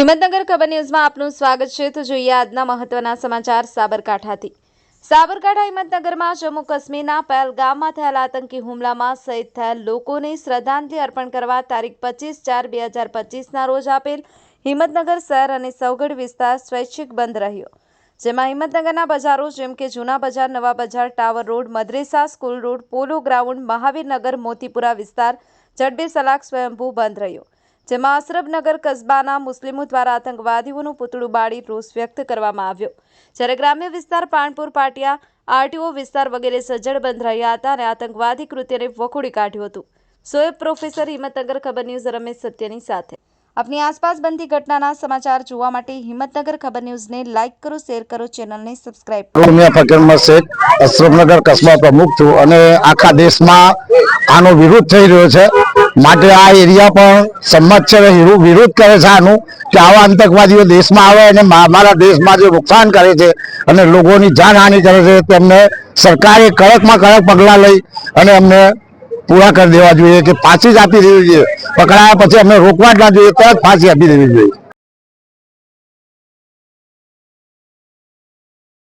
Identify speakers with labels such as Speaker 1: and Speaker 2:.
Speaker 1: હિંમતનગર ખબર ન્યૂઝમાં આપનું સ્વાગત છે. તો જોઈએ આજના મહત્વના સમાચાર સાબરકાંઠાથી. સાબરકાંઠા હિંમતનગરમાં જમ્મુ કાશ્મીરના પહેલગામમાં થયેલા આતંકી હુમલામાં શહીદ થયેલ લોકોને શ્રદ્ધાંજલિ અર્પણ કરવા તારીખ પચીસ ચાર બે હજાર પચીસના રોજ આપેલ હિંમતનગર શહેર અને સૌગઢ વિસ્તાર સ્વૈચ્છિક બંધ રહ્યો. જેમાં હિંમતનગરના બજારો જેમ કે જૂના બજાર, નવા બજાર, tower road, મદ્રેસા, school road, polo ground, Mahavirnagar, Motipura વિસ્તાર જડબે સલાક સ્વયંભૂ બંધ રહ્યો. જેમાં અશરફનગર કસ્બાના મુસ્લિમો દ્વારા આતંકવાદીઓનું પૂતળું બાળી રોષ વ્યક્ત કરવામાં આવ્યો. જ્યારે ગ્રામ્ય વિસ્તાર પાણપુર પાટિયા, આરટીઓ વિસ્તાર વગેરે સજ્જડ બંધ રહ્યા હતા અને આતંકવાદી કૃત્યને વખોડી કાઢ્યું હતું. સોએબ પ્રોફેસર હિંમતનગર ખબર ન્યૂઝ, રમેશ સત્યની સાથે. આપની આસપાસ બનતી ઘટનાના સમાચાર જોવા માટે હિંમતનગર ખબર ન્યૂઝને લાઇક કરો, શેર કરો, ચેનલને સબસ્ક્રાઇબ કરો.
Speaker 2: ઉમિયા ફકીરમાં મસ્જિદ અશરફનગર કસ્બા પ્રમુખ છું અને આખા દેશમાં આનો વિરોધ થઈ રહ્યો છે. માટે આ એરિયા પણ સંમત છે વિરોધ કરે છે આનું કે આવા આતંકવાદીઓ દેશમાં આવે અને અમારા દેશમાં જે નુકસાન કરે છે અને લોકોની જાનહાનિ કરે છે તેમને સરકારે કડકમાં કડક પગલાં લઈ અને અમને પૂરા કરી દેવા જોઈએ કે ફાંસી જ આપી દેવી જોઈએ. પકડાયા પછી અમને રોકવા જ ના જોઈએ, તરત ફાંસી આપી દેવી જોઈએ.